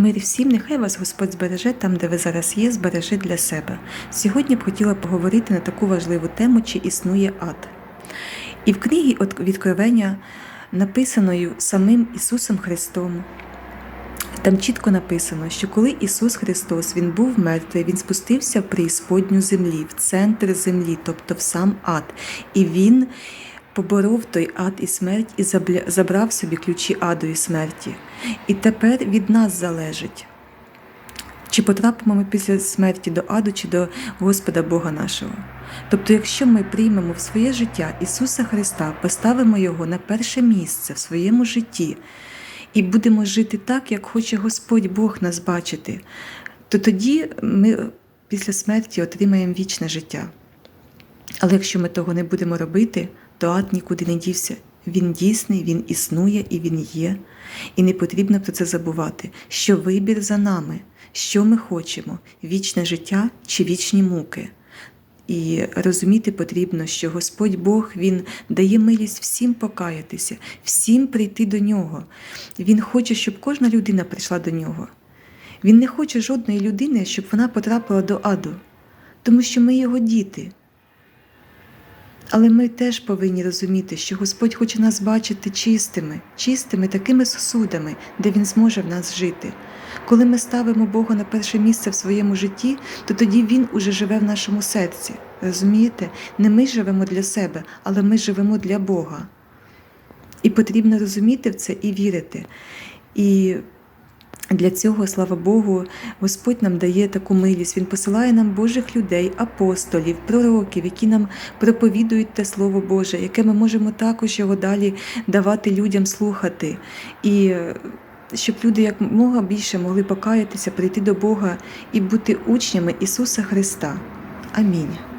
Мир всім, нехай вас Господь збереже там, де ви зараз є, збереже для себе. Сьогодні б хотіла поговорити на таку важливу тему, чи існує ад. І в книгі «От- Відкровення, написаною самим Ісусом Христом, там чітко написано, що коли Ісус Христос Він був мертвий, Він спустився в преісподню землі, в центр землі, тобто в сам ад. І Він поборов той ад і смерть і забрав собі ключі аду і смерті. І тепер від нас залежить, чи потрапимо ми після смерті до аду, чи до Господа Бога нашого. Тобто, якщо ми приймемо в своє життя Ісуса Христа, поставимо Його на перше місце в своєму житті і будемо жити так, як хоче Господь Бог нас бачити, то тоді ми після смерті отримаємо вічне життя. Але якщо ми того не будемо робити, то ад нікуди не дівся. Він дійсний, він існує і він є. І не потрібно про це забувати, що вибір за нами, що ми хочемо вічне життя чи вічні муки. І розуміти потрібно, що Господь Бог Він дає милість всім покаятися, всім прийти до нього. Він хоче, щоб кожна людина прийшла до нього. Він не хоче жодної людини, щоб вона потрапила до аду, тому що ми його діти. Але ми теж повинні розуміти, що Господь хоче нас бачити чистими, чистими такими сосудами, де Він зможе в нас жити. Коли ми ставимо Бога на перше місце в своєму житті, то тоді Він уже живе в нашому серці. Розумієте? Не ми живемо для себе, але ми живемо для Бога. І потрібно розуміти в це і вірити. І для цього, слава Богу, Господь нам дає таку милість. Він посилає нам Божих людей, апостолів, пророків, які нам проповідують те Слово Боже, яке ми можемо також його далі давати людям слухати. І е, щоб люди якомога більше могли покаятися, прийти до Бога і бути учнями Ісуса Христа. Амінь.